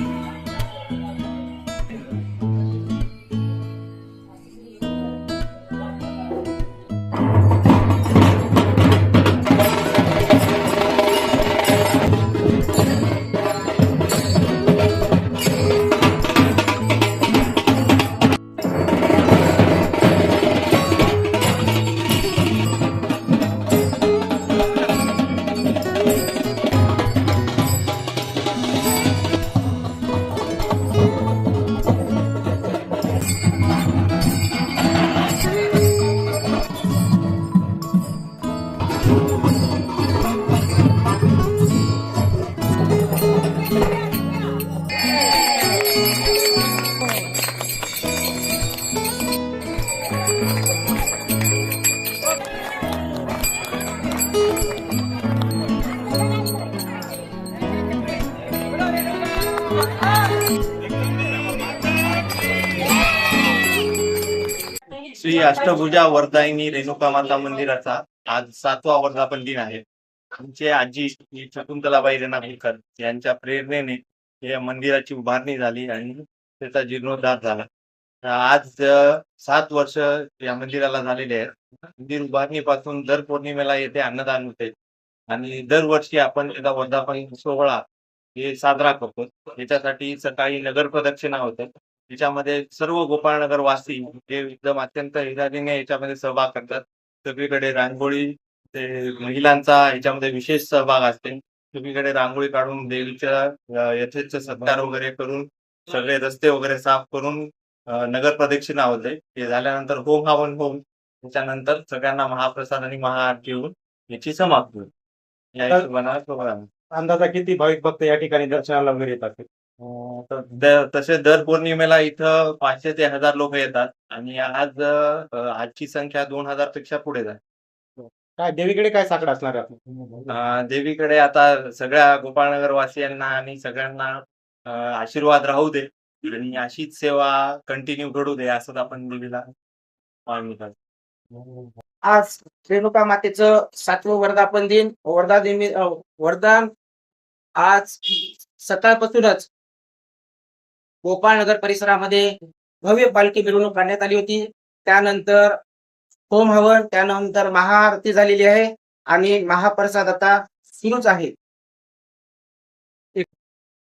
Bye. Shri Ashtabhuja वर्धायनी Renuka माता मंदिराचा आज सातवा वर्धापन दिन आहे. आमचे आजी श्री शकुंतलाबाई रेणापूरकर यांच्या प्रेरणेने या मंदिराची उभारणी झाली आणि त्याचा जीर्णोद्धार झाला. आज सात वर्ष या मंदिराला झालेले आहेत. मंदिर उभारणीपासून दर पौर्णिमेला येथे अन्नदान होते. आणि दरवर्षी आपण त्याचा वर्धापन सोहळा हे साजरा करतो. याच्यासाठी सकाळी नगर प्रदक्षिणा होते. त्याच्यामध्ये सर्व गोपाळनगर वासी हे एकदम अत्यंत हिरारीने याच्यामध्ये सहभाग करतात. सगळीकडे रांगोळी ते महिलांचा याच्यामध्ये विशेष सहभाग असते. सगळीकडे रांगोळी काढून देवीच्या यथेच सत्कार वगैरे करून सगळे रस्ते वगैरे साफ करून नगर प्रदक्षिणा होते. ते झाल्यानंतर होम हवन होऊन त्याच्यानंतर सगळ्यांना महाप्रसाद आणि महाआरती होऊन याची समाप्ती होईल या हिशोबानं. अंदाजा किती भाविक भक्त या ठिकाणी दर्शनाला वगैरे येतात? अं, तर द- तसे दर पौर्णिमेला इथं पाचशे ते हजार लोक येतात. आणि आज अं, आजची संख्या दोन हजारपेक्षा पुढे आहे काय देवीकडे काय साकडं असणार आहे आपलं? अं, देवीकडे आता सगळ्या गोपाळनगर वासियांना आणि सगळ्यांना अं, आशीर्वाद राहू दे. आणि अशीच सेवा कंटिन्यू घडू दे असं आपण देवीला मागणी करतो. आज रेणुका मातेचं सातवं वर्धापन दिन वर्धा निमि- वरदान आज सकाळपासूनच गोपाळनगर परिसरामध्ये भव्य पालखी मिरवणूक काढण्यात आली होती. त्यानंतर होम हवन त्यानंतर महाआरती झालेली आहे आणि महाप्रसाद आता सुरूच आहे.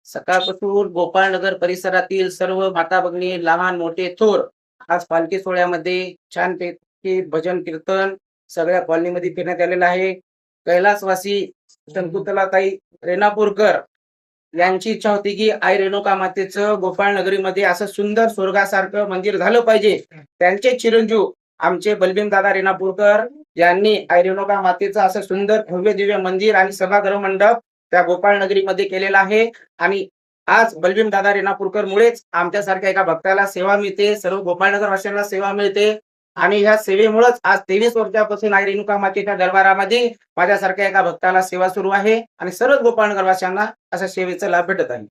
सकाळपासून गोपाळनगर परिसरातील सर्व माता भगिनी लहान मोठे थोर आज पालखी सोहळ्यामध्ये छानपैकी भजन कीर्तन सगळ्या कॉलनीमध्ये फिरण्यात आलेलं आहे. कैलासवासी शंकुतलाताई रेणापूरकर यांची इच्छा होती की आई रेणुका मातेचं गोपाळ नगरीमध्ये असं सुंदर स्वर्गासारखं मंदिर झालं पाहिजे. त्यांचे चिरंजीव आमचे बलबीन दादा रेणापूरकर यांनी आई रेणुका मातेचं असं सुंदर भव्य दिव्य मंदिर आणि सभागृह मंडप त्या गोपाळ नगरीमध्ये केलेला आहे. आणि आज बलबीम दादा रेणापूरकर मुळेच आमच्यासारख्या एका भक्ताला सेवा मिळते. सर्व गोपाळनगर वासियांना सेवा मिळते. आणि ह्या सेवेमुळेच आज तेवीस वर्षापासून आई रेणुका मातेच्या दरबारामध्ये माझ्यासारख्या एका भक्ताला सेवा सुरू आहे. आणि सर्व गोपाळनगर वासियांना अशा सेवेचा लाभ भेटत आहे.